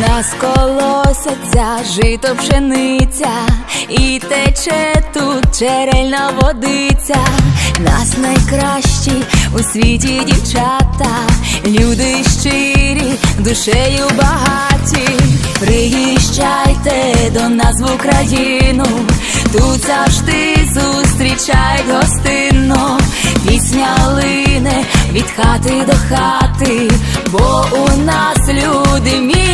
нас колосяться жито пшениця, і тече тут черельна водиця. Нас найкращі у світі дівчата, люди щирі, душею багаті. Приїжджайте до нас в Україну, тут завжди зустрічають гостинно, пісня лине від хати до хати, бо у нас люди мій